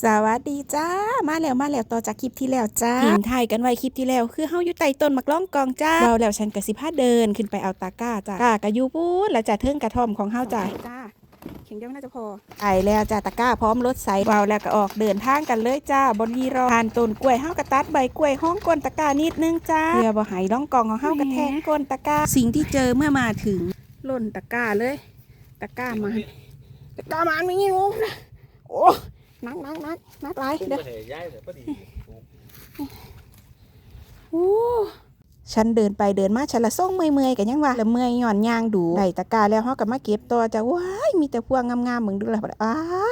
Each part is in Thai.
สวัสดีจ้า มาแล้วมาแล้วต่อจากคลิปที่แล้วจ้าทิ้งท้ายกันไว้คลิปที่แล้ว คือเฮาอยู่ใต้ต้นมักล่องกองจ้าเราแล้วฉันก็สิพาเดินขึ้นไปเอาตาก้าจ้ากากะอยู่ปูดแล้วจะเทิงกระท่อมของเฮาจ้าจ้าเข็งเดียวน่าจะพอไปแล้วจ้าตะกร้าพร้อมรถใส่เบาแล้วก็ออกเดินทางกันเลยจ้าบนยีรอผ่านต้นกล้วยเฮากระตัดใบกล้วยห้องก้นตะกร้านิดนึงจ้าเพื่อบ่ให้ร่องกองของเฮากระแทกก้นตะกร้าสิ่งที่เจอเมื่อมาถึงล่นตะกร้าเลย ตะกร้ามาตะกร้ามาไม่งี้โอ้โอ้ นักนักนักนักไรตุ้มเด้อไปเหย้ายเลยพอดีโอ้ฉันเดินไปเดินมาฉันละส่งเมื่อยๆกันยังวะละเมื่อยหย่อนยางดูได้ตะกร้าแล้วเฮาก็มาเก็บต่อจ้ะว้ายมีแต่พวงงามๆมึงดูละบัดอ้าย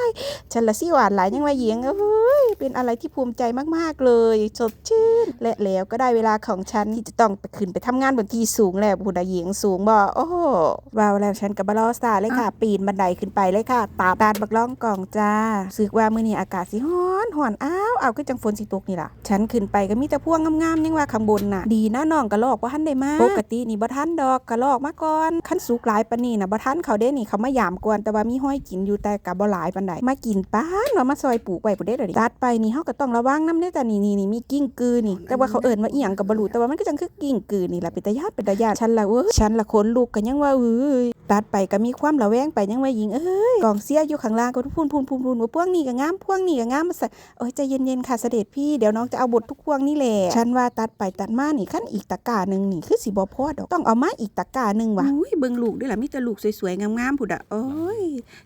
ฉันละสิหวานหลายยังว่าเยียงเอ้ยเป็นอะไรที่ภูมิใจมากๆเลยสดชื่น และแล้วก็ได้เวลาของฉันที่จะต้องไปขึ้นไปทำงานบนที่สูงแล้วผู้ใดเยียงสูงบ่โอ้โหว้าวแล้วฉันก็บ่รอซาเลยค่ะ ปีนบันไดขึ้นไปเลยค่ะ ตามตาบักล่องกล่องจ้าสึกว่ามื้อนี้อากาศสิร้อนร้อนอ้าวอ้าวคือจังฝนสิตกนี่ล่ะ ฉันขึ้นไปก็มีแต่พวงงามๆยังว่าข้างบนน่ะ ดีนะน้องกระลอกว่าทันได้มาปกตินี่บ่ทันดอกกระลอกมาก่อนคันสุกหลายปานนี้น่ะบ่ทันเขาเด้นี่เขามายามกวนแต่ว่ามีห้อยกินอยู่แต่ก็บ่หลายปานใดมากินปานว่ามาซอยปลูกไว้บ่ได้ดอกนี่ตัดไปนี่เฮาก็ต้องระวังนำเด้อจ้ะนี่นี่นี่มีกิ้งกือนี่ แต่ว่าเขาเอิ้นว่าอีหยังก็บ่รู้แต่ว่ามันก็จังคือกิ้งกือนี่ล่ะเป็นตาญาติเป็นตาญาติฉันละเว้ยฉันละขนลุกก็ยังว่าเอ้ยตัดไปก็มีความระแวงไปยังว่าหญิงเอ้ยกองเสียอยู่ข้างล่างก็พูนพูนพูนพูนว่าพวกนี้ก็งามพวกนี้ก็งามมาใส่โอ้ยใจเย็นๆค่ะเสด็จพี่เดี๋ยวน้องจะเอาบททุกพวงนี่แหละฉันว่าตัดไปตัดมานี่ขั้นอีกตะกร้าหนึ่งนี่คือสิบ่พอดอกต้องเอามาอีกตะกร้าหนึ่งว่ะอุ้ยเบิ่งลูกด้วยล่ะมีแต่ลูกสวยๆงามๆพุดอะโอ้ย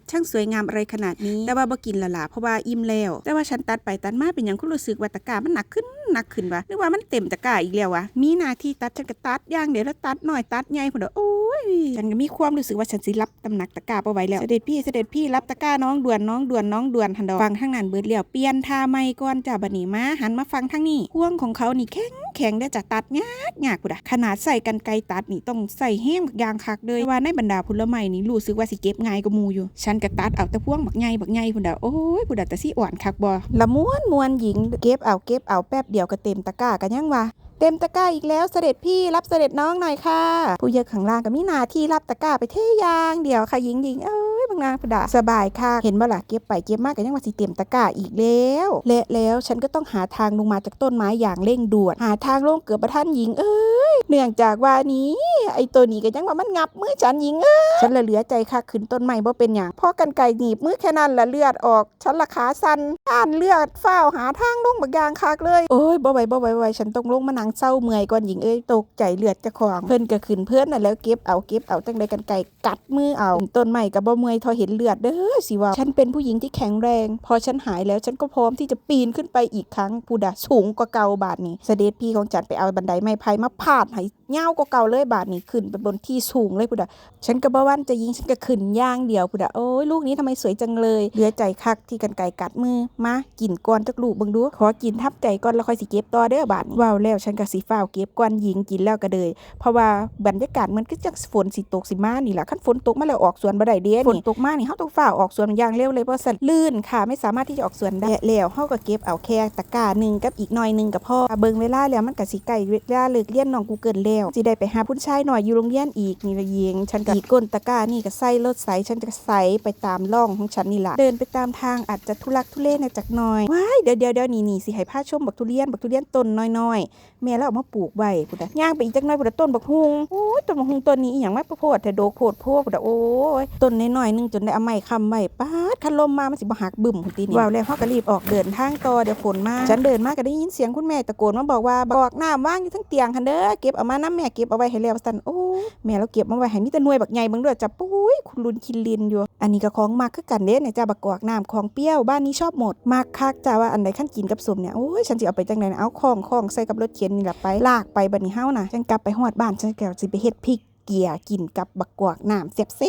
ช่างสวยงามอะไรขนาดนี้ แต่ว่าบ่กินละล่ะเพราะว่าอิ่มแล้ว แต่ว่าฉันตัดไปตัดมาเป็นหยังคุณรู้สึกว่าตะกร้ามันหนักขึ้นหนักขึ้นวะนึกว่ามันเต็มตะกร้าอีกแล้ววะมีหน้าที่ตัดฉันก็ตัดอย่างเดียวแล้วตัดหน่อยตัดใหญ่พุดอะโอ้ยฉันก็มีความรู้สึกว่าฉันสิรับตำหนักตะกร้าไหวแล้วเสด็จพี่เสด็จพี่รับตะกร้าน้องด่วนน้องด่วนน้องด่วนหันดอกฟังทางนั้นเบิดแล้วเปลี่ยนท่าใหม่ก่อนจ้าบันี้มาหันมาฟังทางนี้พวงของเขานี่แข็ง แข็งได้จะตัดยากยากพุดะขนาดใส่กันไกรตัดนี่ต้องใส่แห้งบักยางคักเลยว่าในบรรดาผลไม้นี่รู้สึกว่าสิเก็บง่ายกว่ามูอยู่ ฉันก็ตัดเอาแต่พวงบักใหญ่บักใหญ่พุ่นดาโอ้ยพุ่นดาแต่สิอ่อนคักบ่ละม้วนมวนหญิงเก็บเอาเก็บเอาแป๊บเดียวก็เต็มตะกร้ากันยังวะเต็มตะกร้าอีกแล้วเสด็จพี่รับเสด็จน้องหน่อยค่ะ ผู้เยอะข้างล่างก็มีหนาที่รับตะกร้าไปเทยางเดียวค่ะหญิงหญิงเอ้ยบาง นางประดาสบายค่ะเห็นบ่ล่ะเก็บไปเก็บมากก็ยังว่าสิเต็มตะกร้าอีกแล้ว และแล้วฉันก็ต้องหาทางลงมาจากต้นไม้อย่างเร่งด่วนหาทางลงเกือบประทันหญิงเอ้ยเนื่องจากว่านี้ ไอ้ตัวนี้ก็ยังว่ามันงับมือฉันหญิงเอ้ยฉันละเหลือใจค่ะขึ้นต้นไม้บ่เป็นอย่างพ่อกันไก่หนีบมือแค่นั้นละเลือดออก ฉันละขาสั่นอ่านเลือดฝ้าวหาทางลงบักยางคักเลยโอ้ยบ่ไหวบ่ไหวบ่ไหวฉันต้องลงมานั่งเศร้าเมื่อยก่อนหญิงเอ้ยตกใจเลือดจะของเพิ่นก็ขึ้นเพื่อนน่ะแล้วเก็บเอาเก็บเอาจังใดกันไก่กัดมือเอาต้นไม้ก็บ่เมื่อยทอเห็นเลือดเด้อสิว่าฉันเป็นผู้หญิงที่แข็งแรง พอฉันหายแล้วฉันก็พร้อมที่จะปีนขึ้นไปอีกครั้งผู้ดาสูงกว่าเก่าบาทนี้เสด็จพี่ของจันไปเอาบันไดไม้ไผ่มาพาดให้ยากว่าเก่าเลยบาทนี้ขึ้นไปบนที่สูงเลยผู้ดาฉันก็บ่วันจะยิงฉันก็ขึ้นย่างเดียวพุดะโอ้ยลูกนี้ทำไมสวยจังเลยเหลือใจคักที่กันไก่กัดมือมากินก่อนจักลูกเบิ่งดูขอกินทับใจก่อนแล้วค่อยสิเก็บต่อเด้อบาดนี้ว้าวแล้วฉันก็สิฟ้าวเก็บก่อนยิงกินแล้วก็เลยเพราะว่าบรรยากาศมันก็จังฝนสิตกสิมานี่ล่ะคันฝนตกมาแล้วออกสวนบ่ได้เด้ฝนตกมานี่เฮาต้องฟ้าวออกสวนอย่างเร็วเลยเพราะสันลื่นค่ะ ไม่สามารถที่จะออกสวนได้แล้วเฮาก็เก็บเอาแค่ตะกร้าหนึงกับอีกหน่อยหนึงก็พอเบิ่งเวลาแล้วมันก็สิใกล้เวลาเลิกเรียนน้องกูเกิลแล้วสิได้ไปหาผู้ชายหน่อยอยู่โรงเรียนอีกนี่ละยิงฉันก็อีกก้นตะกร้านี่ก็ใส่รถใสฉันจะใส่ไปตามร่องของฉันนี่ล่ะเดินไปตามทางอาจจะทุลักทุเลหนอยจักหน่อยว้ายเดี๋ยวเดี๋ยวเดี๋ยวนี่นี่สิให้พาชมบักทุเรียนบักทุเรียนต้นน้อยๆแม่แล้วเอามาปลูกไว้พุดะย่างไปอีกจักหน่อยพุดะต้นบักฮุงโอ้ยต้นบักฮุงต้นนี้อหย่างไม่ประโพดแต่โดกโพดโพพุดะโอ้ยต้นน้อยๆหนึงจนได้เอาไม้ค้ำไว้ป๊าดคันลมมามันสิบ่หักบึ้มพุ่นตีนี่ว้าวแล้วเฮาก็รีบออกเดินทางต่อเดี๋ยวฝนมาฉันเดินมาก็ได้ยินเสียงคุณแม่ตะโกนมาบอกว่าบอกน้ำว่างอยู่ทั้งเตียงคันเด้อเก็บเอามาน้ำแม่เก็บเอาไว้ให้แล้วสั่นโอ้แม่เราเก็บมาไว้ให้มีแต่หน่วยบักใหญ่เบิ่งด้อจ้ะปุ้ยคุณลุนคินลินอยู่ อันนี้ก็ของมากคือกันเด้เนี่ยจ้าบักกอกน้ำของเปรี้ยวบ้านนี้ชอบหมดมากคักจ้าว่าอันใดขั้นกินกับสมเนี่ยโอ้ยฉันสิเอาไปจังไดนะเอาของของใส่กับรถเข็นนี่แหละไปลากไปบัดนี้เฮานะฉันกลับไปฮอดบ้านฉันก็สิไปเฮ็ดพริกเกียกินกับบักกวกน้ำเสียบเซ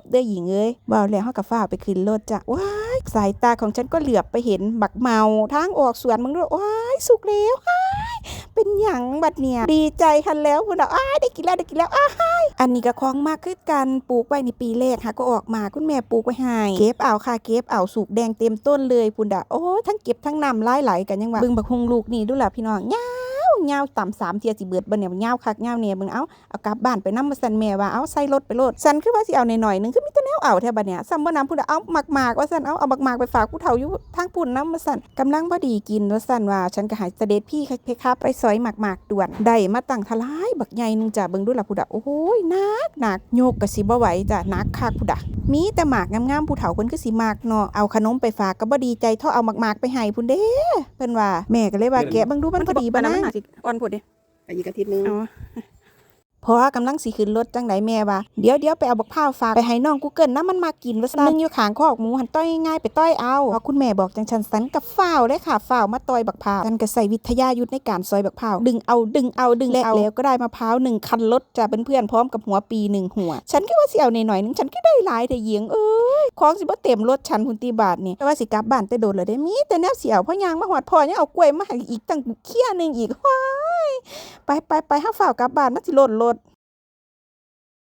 บๆเด้อหญิงเอ้ยบ่าวแล้วเฮาก็ฟ้าไปขึ้นรถจ้ะว้ายสายตาของฉันก็เหลือบไปเห็นบักเมาทางออกสวนมึงด้วยว้ายสุกแล้วว้า เป็นหยังบัดเนี่ยดีใจคันแล้วพุ่นอะอ้ายได้กินแล้วได้กินแล้วอ้ายอันนี้ก็ของมากคือกันปลูกไว้ในปีแรกค่ะก็ออกมาคุณแม่ปลูกไว้ให้เก็บเอาค่ะเก็บเอาสุกแดงเต็มต้นเลยพุ่นดะโอ้ทั้งเก็บทั้งนำไล่ไหลกันยังว่าเบิ่งบักฮงลูกนี่ดูล่ะพี่น้องย่า วยาวต่ำสามเทียสิเบิดบ่เนี่ยยาวคักยาวเนี่ยเบิ่งเอาเอากลับบ้านไปนำมาสันแม่ว่าเอาใส่รถไปโลดสันคือว่าสิเอาหน่อยๆหนึงคือมีแต่แนวเอาแท้บัดเนี่ยซ้ำบ่นำผู้ใดเอาหมากๆว่าสันเอาเอาหมากๆไปฝากผู้เฒ่าอยู่ทางปุ่นนำมาสันกำลังบ่ดีกินว่าสันว่าฉันก็หายเสด็จพี่เพคะไปซอยหมากๆด่วนได้มาตั้งทลายบักใหญ่นึงจ้ะเบิ่งดูล่ะผู้ใดโอ้โหหนักหนักโยกก็สิบ่ไหวจ้ะหนักคักผู้ใด มีแต่หมากงามๆผู้เฒ่าเพิ่นคือสิมากเนาะเอาขนมไปฝากก็บ่ดีใจเท่าเอาหมากๆไปให้พุ่นเด้เพิ่นว่าแม่ก็เลยว่าแกะเบิ่งดูมันพอดีบ่นะอ่อนผดดิไปอีกอาทิตย์หนึงเพราะว่ากำลังสิขึ้นรถจังไดแม่ว่าเดี๋ยวเดี๋ยวไปเอาบักพร้าวฝากไปให้น้องกูเกิลน้ำมันมากินว่าซั่นนึงอยู่ขางคอกหมูหันต้อยง่ายไปต้อยเอาพราะคุณแม่บอกจังฉันสันกับฝ้าวเลยค่ะฝ้าวมาต้อยบักพร้าวฉันก็ใส่วิทยายุทธในการซอยบักพร้าวดึงเอาดึงเอาดึงแล้วแล้วก็ได้มะพร้าวหนึ่งคันรถจะเป็นเพื่อนๆพร้อมกับหัวปีหนึ่งหัว ฉันก็ว่าสิเอาหน่อยๆหนึงฉันก็ได้หลายแต่เยียงเอ้ยของสิบ่เต็มรถฉันพุ่นตีบาทนี่แต่ว่าสิกลับบ้านแต่โดนเลยได้มีแต่แนวเสียวพราะยางมาหอดพอยังเอากล้วยมาให้อีกตั้งเคี้ยนึงอีกว้า ไปไปไปห้าฝ่าวกลับบ้านมันสิโลดโลด